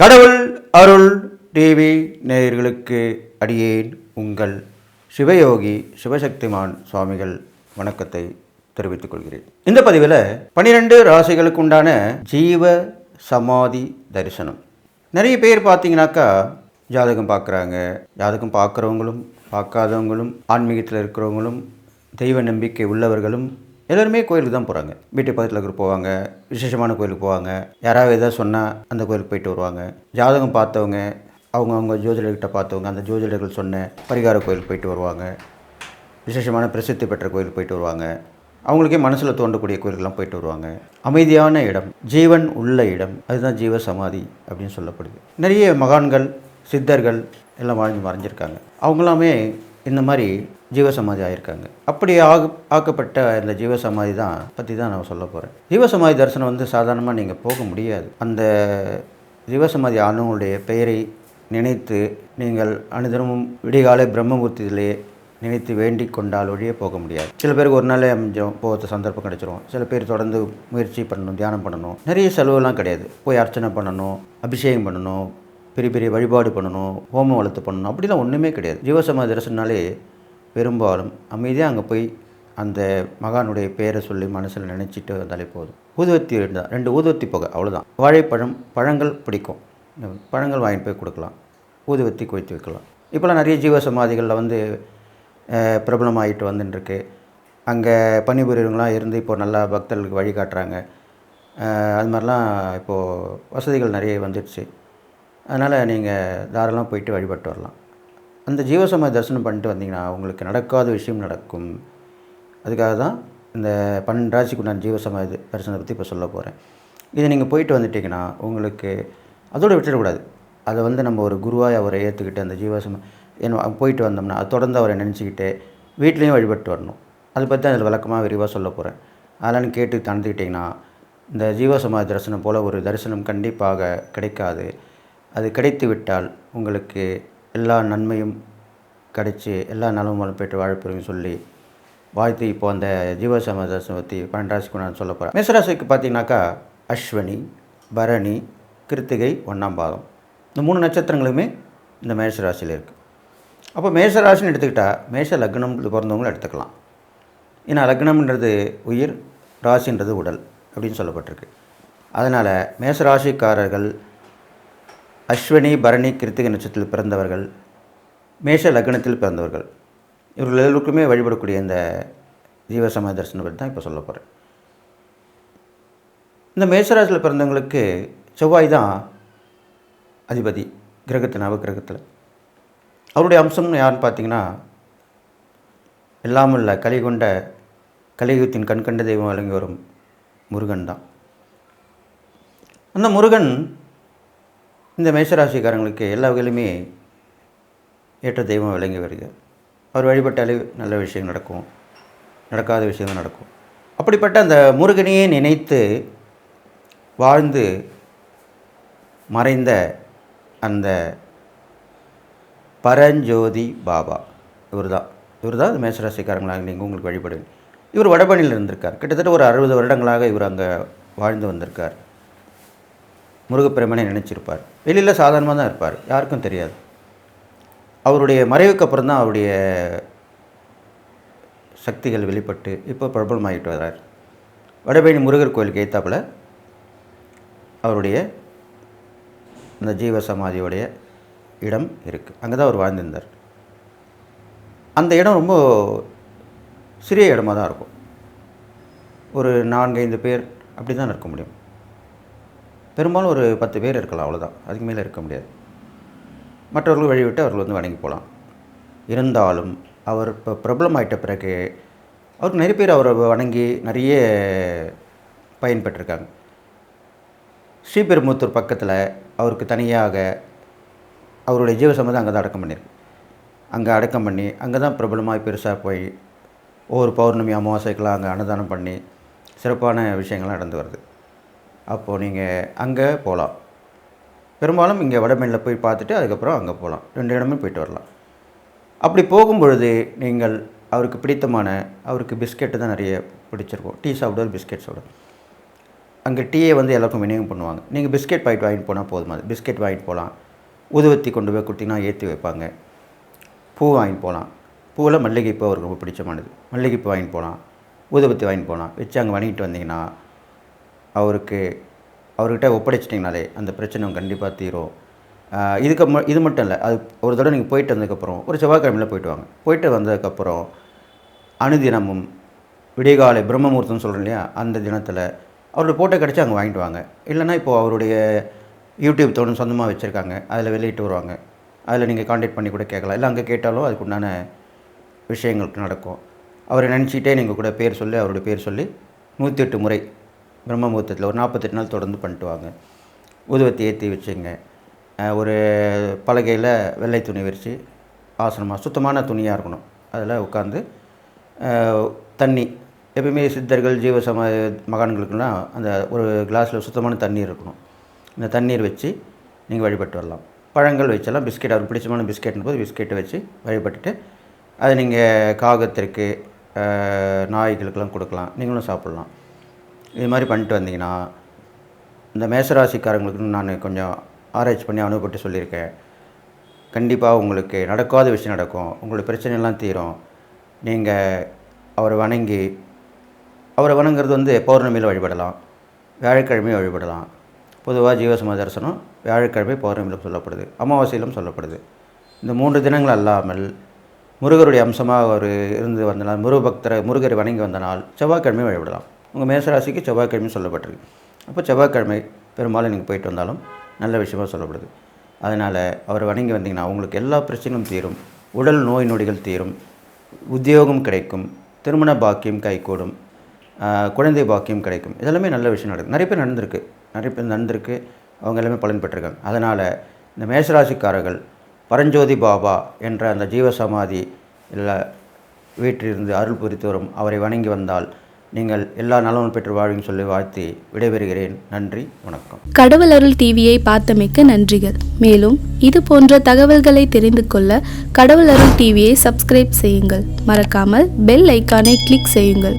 கடவுள் அருள் டிவி நேயர்களுக்கு அடியேன் உங்கள் சிவயோகி சிவசக்திமான் சுவாமிகள் வணக்கத்தை தெரிவித்துக் கொள்கிறேன். இந்த பதிவில் பன்னிரெண்டு ராசிகளுக்கு உண்டான ஜீவ சமாதி தரிசனம். நிறைய பேர் பார்த்தீங்கன்னாக்கா ஜாதகம் பார்க்குறாங்க ஜாதகம் பார்க்குறவங்களும் பார்க்காதவங்களும் ஆன்மீகத்தில் இருக்கிறவங்களும் தெய்வ நம்பிக்கை உள்ளவர்களும் எல்லாருமே கோயிலுக்கு தான் போகிறாங்க வீட்டு பக்கத்தில் இருக்கிற போவாங்க விசேஷமான கோயிலுக்கு போவாங்க. யாராவது எதாவது சொன்னால் அந்த கோயிலுக்கு போயிட்டு வருவாங்க. ஜாதகம் பார்த்தவங்க அவங்க அவங்க ஜோதிடர்கிட்ட பார்த்தவங்க அந்த ஜோதிடர்கள் சொன்ன பரிகார கோயிலுக்கு போயிட்டு வருவாங்க. விசேஷமான பிரசித்தி பெற்ற கோயிலுக்கு போயிட்டு வருவாங்க. அவங்களுக்கே மனசில் தோண்டக்கூடிய கோயிலுக்கெல்லாம் போயிட்டு வருவாங்க. அமைதியான இடம் ஜீவன் உள்ள இடம் அதுதான் ஜீவ சமாதி அப்படின்னு சொல்லப்படுது. நிறைய மகான்கள் சித்தர்கள் எல்லாம் வாழ்ந்து மறைஞ்சிருக்காங்க. அவங்களாமே இந்த மாதிரி ஜீவசமாதி ஆகியிருக்காங்க அப்படி ஆக ஆக்கப்பட்ட இந்த ஜீவசமாதி தான் பற்றி தான் நான் சொல்ல போகிறேன் ஜீவசமாதி தரிசனம் வந்து சாதாரணமாக நீங்கள் போக முடியாது. அந்த ஜீவசமாதி ஆனவங்களுடைய பெயரை நினைத்து நீங்கள் அனுதினமும் விடிகாலை பிரம்மமூர்த்தியிலே நினைத்து வேண்டி கொண்டால் வழியே போக முடியாது. சில பேருக்கு ஒரு நாளே கொஞ்சம் போகிற சந்தர்ப்பம் கிடைச்சிரும். சில பேர் தொடர்ந்து முயற்சி பண்ணணும் தியானம் பண்ணணும். நிறைய செலவுலாம் கிடையாது. போய் அர்ச்சனை பண்ணணும் அபிஷேகம் பண்ணணும் பெரிய பெரிய வழிபாடு பண்ணணும் ஹோம வளர்த்து பண்ணணும் அப்படிலாம் ஒன்றுமே கிடையாது. ஜீவசமாதி தரிசனாலே பெரும்பாலும் அமைதியாக அங்கே போய் அந்த மகானுடைய பேரை சொல்லி மனசில் நினச்சிட்டு வந்தாலே போதும். ஊதுவத்தி இருந்தால் ரெண்டு ஊதுவத்தி புகை அவ்வளோதான் வாழைப்பழம் பழங்கள் பிடிக்கும். பழங்கள் வாங்கிட்டு போய் கொடுக்கலாம். ஊதுவத்தி குவித்து வைக்கலாம். இப்போலாம் நிறைய ஜீவ சமாதிகளில் வந்து பிரபலமாகிட்டு வந்துட்டுருக்கு. அங்கே பணிபுரியவங்களாம் இருந்து இப்போது நல்லா பக்தர்களுக்கு வழிகாட்டுறாங்க. அது மாதிரிலாம் இப்போது வசதிகள் நிறைய வந்துடுச்சு. அதனால் நீங்கள் தாராளமாக போயிட்டு வழிபட்டு வரலாம். அந்த ஜீவசமாதி தரிசனம் பண்ணிட்டு வந்தீங்கன்னா உங்களுக்கு நடக்காத விஷயம் நடக்கும். அதுக்காக தான் இந்த பன்னெண்டு ராசிக்கு உண்டான ஜீவசமாதி தரிசனத்தை பற்றி இப்போ சொல்ல போகிறேன் இதை நீங்கள் போயிட்டு வந்துட்டிங்கன்னா உங்களுக்கு அதோடு விட்டுடக்கூடாது. அதை வந்து நம்ம ஒரு குருவாய் அவரை ஏற்றுக்கிட்டு அந்த ஜீவசம என்ன போயிட்டு வந்தோம்னா அது தொடர்ந்து அவரை நினச்சிக்கிட்டு வீட்லேயும் வழிபட்டு வரணும். அதை பற்றி அதில் விளக்கமாக விரிவாக சொல்ல போகிறேன் அதெல்லாம் கேட்டு தந்துக்கிட்டிங்கன்னா இந்த ஜீவசமாதி தரிசனம் போல் ஒரு தரிசனம் கண்டிப்பாக கிடைக்காது. அது கிடைத்துவிட்டால் உங்களுக்கு எல்லா நன்மையும் கிடைச்சி எல்லா நலமும் பெற்று வாழப்பெறும் சொல்லி வாழ்த்து இப்போ அந்த ஜீவசமாதி பற்றி பன்னெண்டாசிக்கு நான் சொல்ல போகிறேன் மேசராசிக்கு பார்த்தீங்கன்னாக்கா அஸ்வினி பரணி கிருத்திகை ஒன்றாம் பாதம் இந்த மூணு நட்சத்திரங்களுமே இந்த மேஷராசியில் இருக்குது அப்போ மேஷராசின்னு எடுத்துக்கிட்டால் மேஷ லக்னம் பிறந்தவங்களும் எடுத்துக்கலாம். ஏன்னா லக்னம்ன்றது உயிர் ராசின்றது உடல் அப்படின்னு சொல்லப்பட்டிருக்கு. அதனால் மேஷராசிக்காரர்கள் அஸ்வினி பரணி கிருத்திகை நட்சத்திரத்தில் பிறந்தவர்கள் மேஷ லக்னத்தில் பிறந்தவர்கள் இவர்கள் எல்லோருக்குமே வழிபடக்கூடிய இந்த ஜீவசமய தரிசனம் பற்றி தான் இப்போ சொல்ல போகிறேன் இந்த மேஷராசியில் பிறந்தவங்களுக்கு செவ்வாய் தான் அதிபதி கிரகத்தின் நவகிரகத்தில் அவருடைய அம்சம்னு யாருன்னு பார்த்தீங்கன்னா எல்லாமல்ல கலிகொண்ட கலியுகத்தின் கண்கண்ட தெய்வம் வழங்கி வரும் முருகன் தான். அந்த முருகன் இந்த மேஷராசிக்காரங்களுக்கு எல்லா வகையிலுமே ஏற்ற தெய்வம் விளங்கி வருகிறார். அவர் வழிபட்டாலே நல்ல விஷயம் நடக்கும் நடக்காத விஷயங்கள் நடக்கும். அப்படிப்பட்ட அந்த முருகனையே நினைத்து வாழ்ந்து மறைந்த அந்த பரஞ்சோதி பாபா இவர் தான் இவர் தான் மேசராசிக்காரங்களாக நீங்கள் உங்களுக்கு வழிபடுங்க இவர் வடபணியில் இருந்திருக்கார். கிட்டத்தட்ட ஒரு அறுபது வருடங்களாக இவர் அங்கே வாழ்ந்து வந்திருக்கார். முருகப்பெருமனை நினச்சிருப்பார். வெளியில் சாதாரணமாக தான் இருப்பார். யாருக்கும் தெரியாது. அவருடைய மறைவுக்கு அப்புறம் தான் அவருடைய சக்திகள் வெளிப்பட்டு இப்போ பிரபலமாகிட்டு வர்றார். வடபேணி முருகர் கோயிலுக்கு ஏத்தாப்பில் அவருடைய அந்த ஜீவ சமாதியோடைய இடம் இருக்குது அங்கே தான் அவர் வாழ்ந்திருந்தார். அந்த இடம் ரொம்ப சிறிய இடமாக தான் இருக்கும். ஒரு நான்கு ஐந்து பேர் அப்படி தான் இருக்க முடியும். பெரும்பாலும் ஒரு பத்து பேர் இருக்கலாம் அவ்வளோதான் அதுக்கு மேலே இருக்க முடியாது. மற்றவர்கள் வழிவிட்டு அவர்கள் வந்து வணங்கி போகலாம். இருந்தாலும் அவர் இப்போ பிரபலமாயிட்ட பிறகு அவருக்கு நிறைய பேர் அவரை வணங்கி நிறைய பயன்பெற்றிருக்காங்க. ஸ்ரீபெரும்புத்தூர் பக்கத்தில் அவருக்கு தனியாக அவருடைய ஜீவசம்மதம் அங்கே தான் அடக்கம் பண்ணியிருக்கு அங்கே அடக்கம் பண்ணி அங்கே தான் பிரபலமாக பெருசாக போய் ஒவ்வொரு பௌர்ணமி அமாவாசைக்கெல்லாம் அங்கே அன்னதானம் பண்ணி சிறப்பான விஷயங்கள்லாம் நடந்து வருது. அப்போது நீங்கள் அங்கே போகலாம் பெரும்பாலும் இங்கே வடமேனில் போய் பார்த்துட்டு அதுக்கப்புறம் அங்கே போகலாம் ரெண்டு இடமே போயிட்டு வரலாம். அப்படி போகும் பொழுது நீங்கள் அவருக்கு பிடித்தமான அவருக்கு பிஸ்கெட்டு தான் நிறைய பிடிச்சிருக்கும். டீ சாப்பிடுவார் பிஸ்கெட் சாப்பிடுவார். அங்கே டீயை வந்து எல்லாருக்கும் விநியோகம் பண்ணுவாங்க. நீங்கள் பிஸ்கெட் பாக்கெட் வாங்கிட்டு போனால் போதுமா? பிஸ்கெட் வாங்கிட்டு போகலாம் உதவத்தி கொண்டு போய் கொடுத்தீங்கன்னா ஏற்றி வைப்பாங்க. பூ வாங்கிட்டு போகலாம் பூவில் மல்லிகைப்பூ அவருக்கு ரொம்ப பிடிச்சமானது. மல்லிகைப்பூ வாங்கிட்டு போகலாம் ஊதுபத்தி வாங்கிட்டு போகலாம் வச்சு அங்கே வாங்கிட்டு வந்தீங்கன்னா அவருக்கு அவர்கிட்ட ஒப்படைச்சிட்டிங்கனாலே அந்த பிரச்சனை கண்டிப்பாக தீரும். இதுக்கு ம இது மட்டும் இல்லை அது ஒரு தடவை நீங்கள் போயிட்டு வந்ததுக்கப்புறம் ஒரு செவ்வாய்க்கிழமையில் போயிட்டு வாங்க. போயிட்டு வந்ததுக்கப்புறம் அனுதினமும் விடியகாலை பிரம்மமுகூர்த்தம்னு சொல்கிறோம் இல்லையா அந்த தினத்தில் அவருடைய போட்டோ கிடச்சி அங்கே வாங்கிட்டு வாங்க. இல்லைன்னா இப்போது அவருடைய யூடியூப் தோணும் சொந்தமாக வச்சுருக்காங்க அதில் வெளியிட்டு வருவாங்க. அதில் நீங்கள் காண்டாக்ட் பண்ணி கூட கேட்கலாம். இல்லை அங்கே கேட்டாலும் அதுக்குண்டான விஷயங்களுக்கு நடக்கும். அவரை நினச்சிக்கிட்டே நீங்கள் கூட பேர் சொல்லி அவருடைய பேர் சொல்லி நூற்றி எட்டு முறை பிரம்ம முகூர்த்தத்தில் ஒரு நாற்பத்தெட்டு நாள் தொடர்ந்து பண்ணிட்டு வாங்க. உதவத்தை ஏற்றி வச்சுங்க. ஒரு பலகையில் வெள்ளை துணி விரித்து ஆசனமாக சுத்தமான துணியாக இருக்கணும். அதில் உட்காந்து தண்ணி. எப்பயுமே சித்தர்கள் ஜீவசம மகான்களுக்கெல்லாம் அந்த ஒரு கிளாஸில் சுத்தமான தண்ணீர் இருக்கணும். இந்த தண்ணீர் வச்சு நீங்கள் வழிபட்டு வரலாம். பழங்கள் வச்செல்லாம் பிஸ்கெட் அவருக்கு பிடிச்சமான பிஸ்கெட்னு போது பிஸ்கெட்டை வச்சு வழிபட்டுட்டு அதை நீங்கள் காகத்திற்கு நாய்களுக்கெல்லாம் கொடுக்கலாம். நீங்களும் சாப்பிட்லாம். இது மாதிரி பண்ணிட்டு வந்தீங்கன்னா இந்த மேசராசிக்காரங்களுக்கு நான் கொஞ்சம் ஆராய்ச்சி பண்ணி அனுபவப்பட்டு சொல்லியிருக்கேன். கண்டிப்பாக உங்களுக்கு நடக்காத விஷயம் நடக்கும். உங்களுடைய பிரச்சனைலாம் தீரும். நீங்கள் அவரை வணங்கி அவரை வணங்குறது வந்து பௌர்ணமியில் வழிபடலாம். வியாழக்கிழமை வழிபடலாம். பொதுவாக ஜீவசம தரிசனம் வியாழக்கிழமை பௌர்ணமியிலும் சொல்லப்படுது. அமாவாசையிலும் சொல்லப்படுது. இந்த மூன்று தினங்கள் அல்லாமல் முருகருடைய அம்சமாக அவர் இருந்து வந்த நாள் முருக பக்தரை முருகரை வணங்கி வந்த நாள் செவ்வாய்க்கிழமை வழிபடலாம். உங்கள் மேசராசிக்கு செவ்வாய்க்கிழமை சொல்லப்பட்டிருக்கு. அப்போ செவ்வாய்க்கிழமை பெரும்பாலும் நீங்கள் போயிட்டு வந்தாலும் நல்ல விஷயமாக சொல்லப்படுது. அதனால் அவர் வணங்கி வந்தீங்கன்னா உங்களுக்கு எல்லா பிரச்சனையும் தீரும். உடல் நோய் நொடிகள் தீரும். உத்தியோகம் கிடைக்கும். திருமண பாக்கியம் கைகூடும். குழந்தை பாக்கியம் கிடைக்கும். இதெல்லாமே நல்ல விஷயம் நடக்குது. நிறைய பேர் நடந்திருக்கு. நிறைய பேர் நடந்திருக்கு. அவங்க எல்லாமே பலன் பெற்றிருக்காங்க. அதனால் இந்த மேசராசிக்காரர்கள் பரஞ்சோதி பாபா என்ற அந்த ஜீவசமாதி இல்லை வீட்டிலிருந்து அருள் புரித்து வரும். அவரை வணங்கி வந்தால் நீங்கள் எல்லா நலமும் பெற்று வாழ்வின்னு சொல்லி வாழ்த்து விடைபெறுகிறேன். நன்றி வணக்கம். கடவுள் அருள் டிவியை பார்த்தமைக்க நன்றிகள். மேலும் இது போன்ற தகவல்களை தெரிந்து கொள்ள கடவுள் அருள் டிவியை சப்ஸ்கிரைப் செய்யுங்கள். மறக்காமல் பெல் ஐக்கானை கிளிக் செய்யுங்கள்.